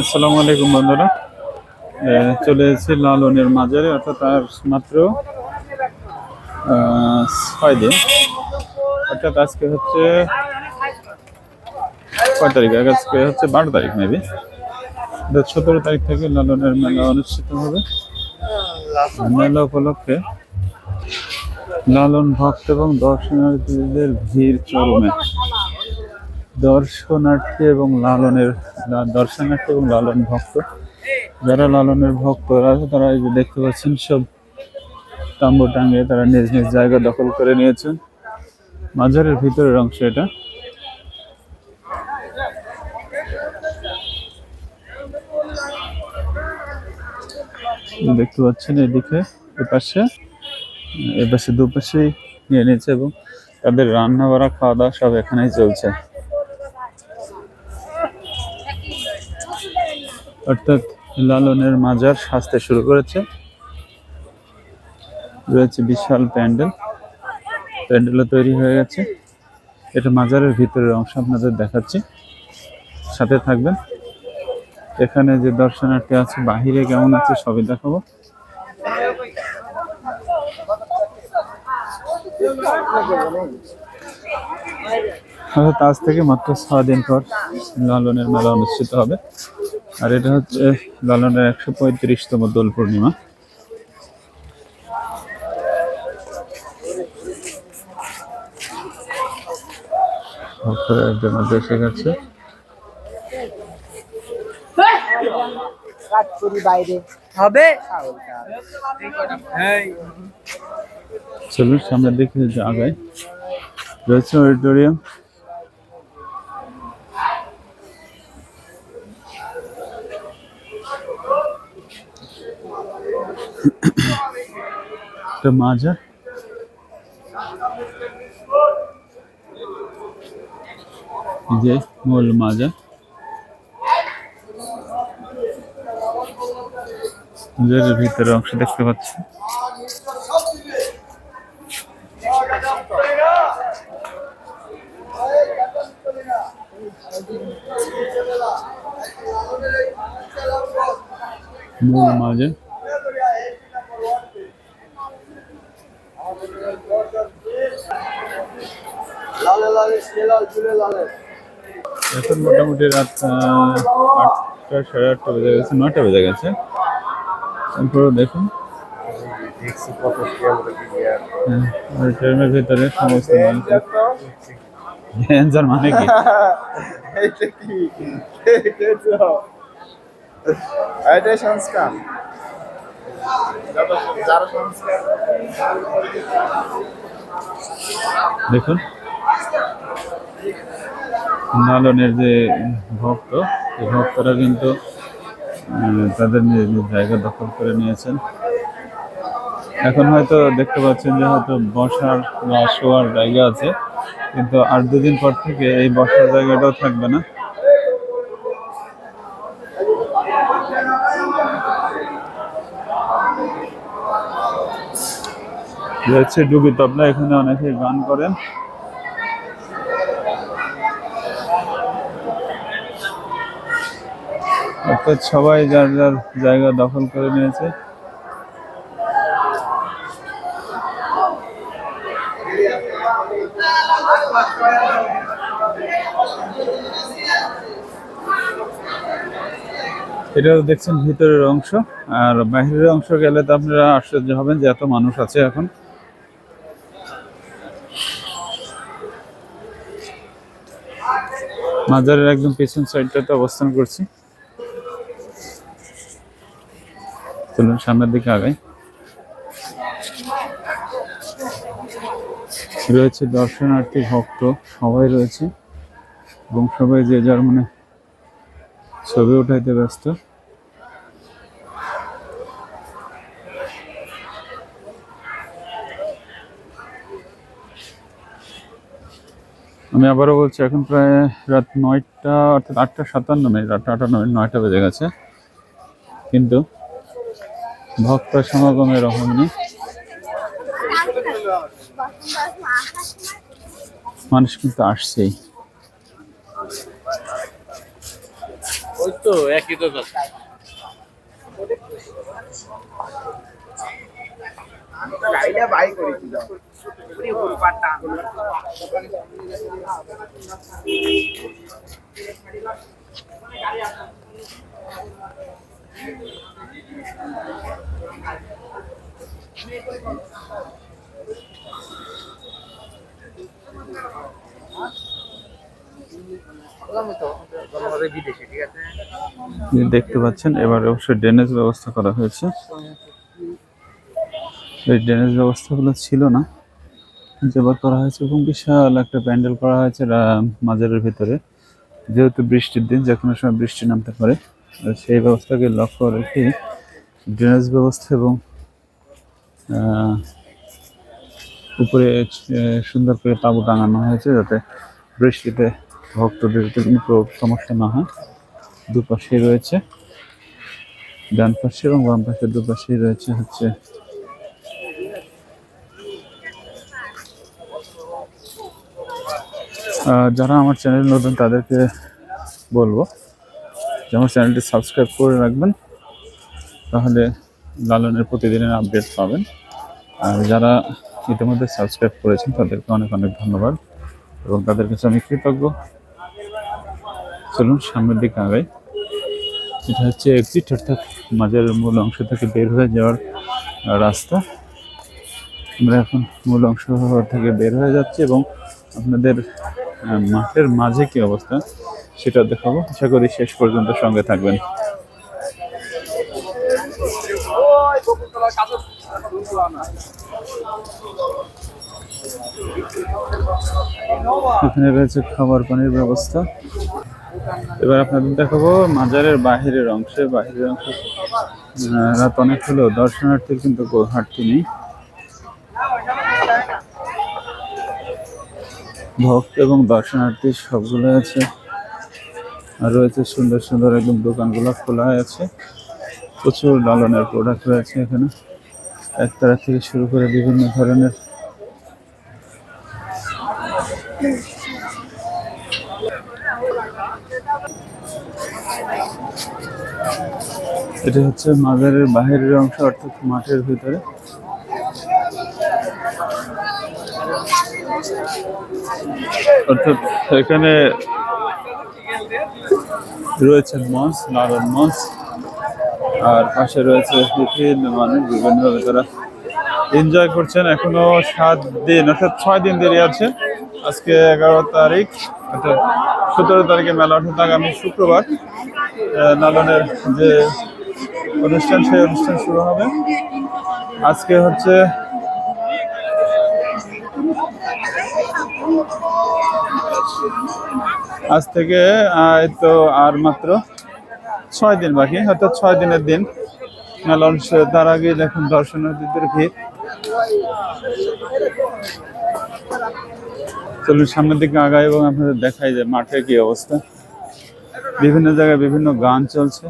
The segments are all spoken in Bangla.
আসসালামু আলাইকুম বন্ধুরা। চলে এসেছি লালনের মাজারে, অর্থাৎ আর মাত্র ছয় দিন। অর্থাৎ আজকে হচ্ছে, কয় তারিখ? আজকে হচ্ছে বারো তারিখ মেবি সতেরো তারিখ থেকে লালনের মেলা অনুষ্ঠিত হবে। মেলা উপলক্ষে লালন ভক্ত এবং দর্শনার্থীদের ভিড় চরমে। দর্শনার্থী এবং লালনের দর্শনার্থী এবং লালন ভক্ত। যারা লালনের ভক্তরা তারা এই যে দেখতে পাচ্ছেন, সব তাম্বু টাঙ্গিয়ে তারা নিজ নিজ জায়গা দখল করে নিয়েছেন। মাজারের ভিতরের অংশ এটা। দেখতে পাচ্ছেন এদিকে, এপাশে। এপাশে দুপাশেই নিয়ে নিয়েছে এবং তাদের রান্না বাড়া খাওয়া দাওয়া সব এখানেই চলছে। অর্থাৎ লালনের মাজার সাজতে শুরু করেছে। রয়েছে বিশাল প্যান্ডেল। প্যান্ডেলও তৈরি হয়ে গেছে। এটা মাজারের ভিতরের অংশ আপনাদের দেখাচ্ছি। সাথে থাকবেন। এখানে যে দর্শনার্থী আছে, বাহিরে কেমন আছে সবই দেখাবো। অর্থাৎ আজ থেকে মাত্র ছ দিন পর লালনের মেলা অনুষ্ঠিত হবে। আর এটা হচ্ছে লালনের একশো পঁয়ত্রিশতম দোল পূর্ণিমা। ভক্তরা একজন এসে গেছে। কাজ করি বাইরে। হবে? চলুন সামনের দিকে যে আগায়। রয়েছে অডিটোরিয়াম একটা মাজা যে মূল মাজা এর ভিতরে অংশ দেখতে পাচ্ছি। মূল মাজা এখন মোটামুটি রাত আটটা সাড়ে আটটা বেজে গেছে নয়টা বেজে গেছে। তারপরে দেখুন। হ্যাঁ, ট্রেনের ভিতরে সমস্ত মানুষ। মানে কি? এটা কি এটা তো এটা সংস্কার। দেখুন। লালনের যে ভক্ত, এই ভক্তরা কিন্তু তাদের নিজ নিজ জায়গা দখল করে নিয়েছেন। এখন হয়তো দেখতে পাচ্ছেন যে হয়তো বসার বা শোয়ার জায়গা আছে, কিন্তু আর দুদিন পর থেকে এই বসার জায়গাটাও থাকবে না। রয়েছে ডুবি তবলা, এখানে অনেকে গান করেন। অর্থাৎ সবাই যার যার জায়গা দখল করে নিয়েছে। এটা দেখছেন ভিতরের অংশ, আর বাহিরের অংশ গেলে তো আপনারা আশ্চর্য হবেন যে এত মানুষ আছে এখন। মাজারের একদম পেছন সাইডটাতে অবস্থান করছি। চলুন সামনের দিকে আগাই। রয়েছে দর্শনার্থী, ভক্ত, সবাই রয়েছে এবং সবাই যে যার মানে ছবি উঠাইতে ব্যস্ত। আমি আবারও বলছি এখন প্রায় রাত নয়টা অর্থাৎ আটটা সাতান্ন মিনিট আটটা আটান্ন মিনিট নয়টা বেজে গেছে। কিন্তু ভক্ত সমাগমের অভাব নেই মানুষ কিন্তু আসছেই। ওই দেখতে পাচ্ছেন এবার অবশ্যই ড্রেনেজ ব্যবস্থা করা হয়েছে। এই ড্রেনেজ ব্যবস্থাগুলো ছিল না। যেবার করা হয়েছে এবং বিশাল একটা প্যান্ডেল করা হয়েছে মাজারের ভিতরে। যেহেতু বৃষ্টির দিন, যে কোনো সময় বৃষ্টি নামতে পারে। সেই ব্যবস্থাকে লক্ষ্য রেখে ড্রেনেজ ব্যবস্থা এবং উপরে সুন্দর করে তাঁবু টাঙানো হয়েছে যাতে বৃষ্টিতে ভক্তদের কোনো সমস্যা না হয়। দুপাশেই রয়েছে ডান পাশে এবং বাম পাশে দুপাশেই রয়েছে হচ্ছে যারা আমার চ্যানেল নতুন, তাদেরকে বলব যে আমার চ্যানেলটি সাবস্ক্রাইব করে রাখবেন। তাহলে লালনের প্রতিদিনের আপডেট পাবেন। আর যারা ইতিমধ্যে সাবস্ক্রাইব করেছেন, তাদেরকে অনেক অনেক ধন্যবাদ এবং তাদের কাছে আমি কৃতজ্ঞ। চলুন সামনের দিকে আগাই। এটা হচ্ছে এক্সিট অর্থাৎ মাঝের মূল অংশ থেকে বের হয়ে যাওয়ার রাস্তা। আমরা এখন মূল অংশ থেকে বের হয়ে যাচ্ছি এবং আপনাদের মাঠের মাঝে কি অবস্থা? সেটা দেখাবো। আশা করি শেষ পর্যন্ত সঙ্গে থাকবেন। এখানে রয়েছে খাবার পানির ব্যবস্থা। এবার আপনাদের দেখাবো মাজারের বাহিরের অংশে। বাহিরের অংশে রাত অনেক হলেও দর্শনার্থীর কিন্তু কোনো ঘাটতি নেই। ভক্ত এবং দর্শনার্থী সবগুলো আছে। আর রয়েছে সুন্দর সুন্দর একদম দোকানগুলো খোলা আছে। প্রচুর লালনের প্রোডাক্ট রয়েছে এখানে। একতারা থেকে শুরু করে বিভিন্ন ধরনের। এটা হচ্ছে মাজারের বাহিরের অংশ, অর্থাৎ মাঠের ভিতরে। অর্থাৎ এখানে রয়েছে মঞ্চ নারায়ণ মঞ্চ আর পাশে রয়েছে বিভিন্ন মানুষ বিভিন্নভাবে তারা এনজয় করছেন। এখনও সাত দিন অর্থাৎ ছয় দিন দেরি আছে। আজকে এগারো তারিখ অর্থাৎ সতেরো তারিখে মেলা অর্থাৎ আগামী শুক্রবার। আহ, লালনের যে অনুষ্ঠান সেই অনুষ্ঠান শুরু হবে। আজকে হচ্ছে আজ থেকে তো আর মাত্র ছয় দিন বাকি, অর্থাৎ ছয় দিনের দিন। মেলা অনুষ্ঠিত তার আগে দেখুন দর্শনার্থীদের ভিড়। চলুন সামনের দিকে আগায় এবং আপনাদের দেখাই যে মাঠে কি অবস্থা। বিভিন্ন জায়গায় বিভিন্ন গান চলছে।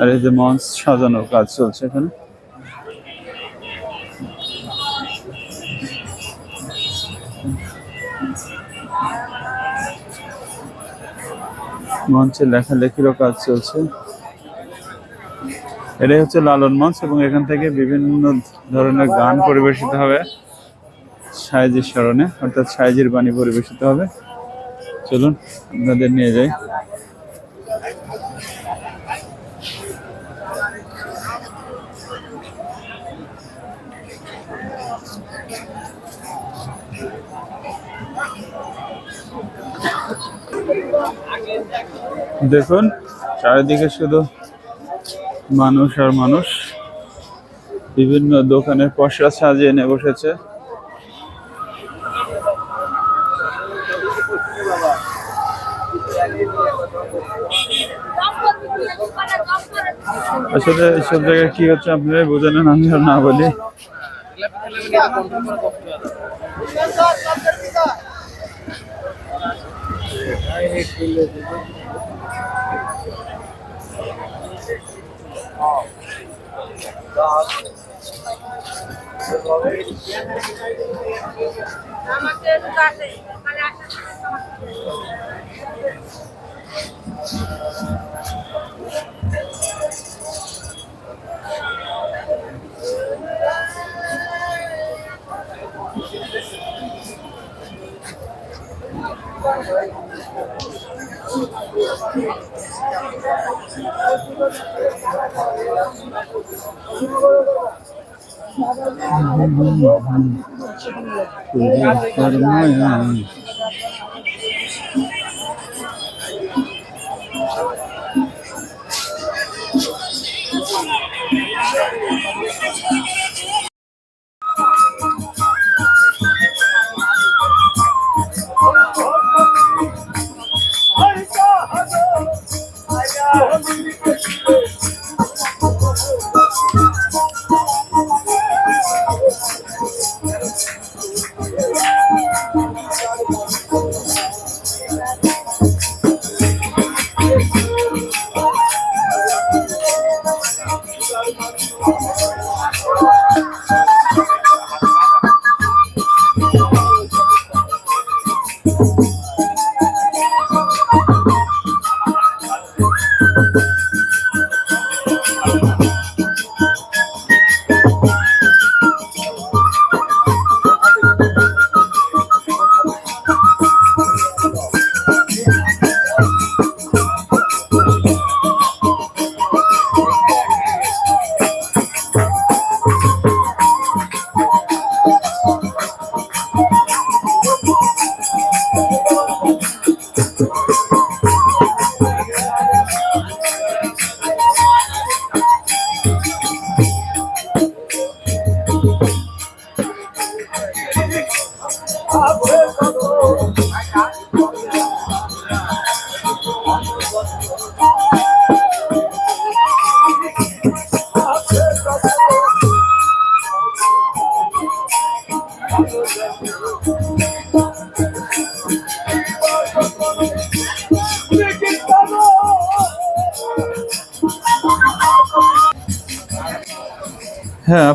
আর এই যে মঞ্চ সাজানোর কাজ চলছে এখানে। মঞ্চে লেখালেখিরও কাজ চলছে। এটাই হচ্ছে লালন মঞ্চ এবং এখান থেকে বিভিন্ন ধরনের গান পরিবেশিত হবে। সাইজির স্মরণে, অর্থাৎ সাইজির বাণী পরিবেশিত হবে। চলুন, আপনাদের নিয়ে যাই। দেখুন, চারিদিকে শুধু মানুষ আর মানুষ। বিভিন্ন দোকানের পশরা সাজিয়ে এনে বসেছে। আসলে সব জায়গায় কি হচ্ছে আপনারা বোঝালেন আমি না বলি। আমাকে কাছে মানে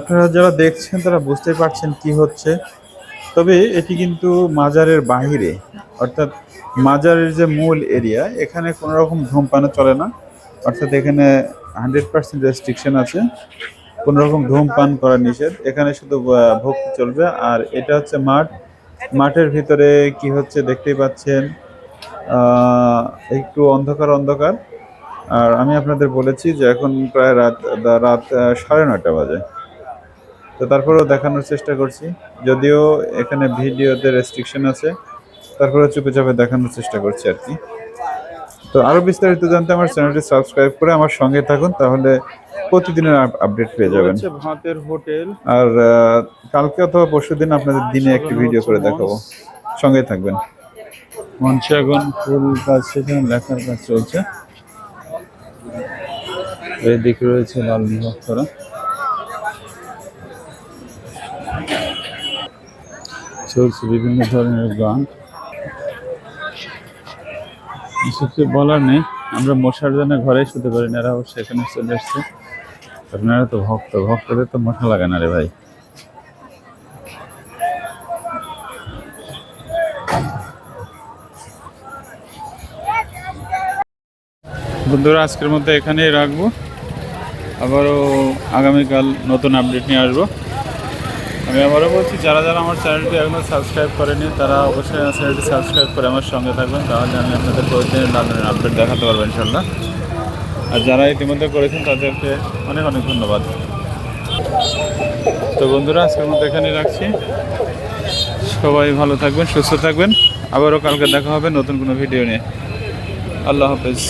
আপনারা যারা দেখছেন, তারা বুঝতে পারছেন কি হচ্ছে। তবে এটি কিন্তু মাজারের বাহিরে, অর্থাৎ মাজারের যে মূল এরিয়া, এখানে কোনো রকম ধূমপানও চলে না। অর্থাৎ এখানে হান্ড্রেড পার্সেন্ট রেস্ট্রিকশন আছে, কোনো রকম ধূমপান করা নিষেধ। এখানে শুধু ভক্তি চলবে। আর এটা হচ্ছে মাঠ। মাঠের ভিতরে কি হচ্ছে দেখতেই পাচ্ছেন একটু অন্ধকার অন্ধকার। আর আমি আপনাদের বলেছি যে এখন প্রায় রাত রাত সাড়ে নয়টা বাজে। তো তারপরেও দেখানোর চেষ্টা করছি। যদিও এখানে ভিডিওতে রেস্ট্রিকশন আছে তারপরেও চুপে চাপে দেখানোর চেষ্টা করছি আর কি। তো আরও বিস্তারিত জানতে আমার চ্যানেলটি সাবস্ক্রাইব করে আমার সঙ্গে থাকুন তাহলে প্রতিদিনের আপডেট পেয়ে যাবেন। ভাতের হোটেল। আর কালকে অথবা পরশু দিন আপনাদের দিনে একটি ভিডিও করে দেখাবো। সঙ্গে থাকবেন। মঞ্চে এখন ফুল কাজ সেখানে লেখার কাজ চলছে। এদিকে রয়েছে লাল ভক্তরা চলছে বিভিন্ন ধরনের গান। কিছু বলার নেই, আমরা মশার জন্য ঘরে শুতে পারি না এরাও সেখানে চলে এসছে আপনারা তো ভক্ত, ভক্তদের তো মশা লাগে না রে ভাই। বন্ধুরা, আজকের মধ্যে এখানেই রাখব। আবারও আগামীকাল নতুন আপডেট নিয়ে আসব। আমি আবারও বলছি, যারা যারা আমার চ্যানেলটি এখনও সাবস্ক্রাইব করেনি, তারা অবশ্যই আমার চ্যানেলটি সাবস্ক্রাইব করে আমার সঙ্গে থাকবেন, তাহলে আমি আপনাদের প্রতিদিনের দানের আপডেট দেখাতে পারব ইনশাল্লাহ আর যারা ইতিমধ্যে করেছেন, তাদেরকে অনেক অনেক ধন্যবাদ। তো বন্ধুরা, আজকের মতো এখানেই রাখছি। সবাই ভালো থাকবেন, সুস্থ থাকবেন। আবারও কালকে দেখা হবে নতুন কোনো ভিডিও নিয়ে। আল্লাহ হাফেজ।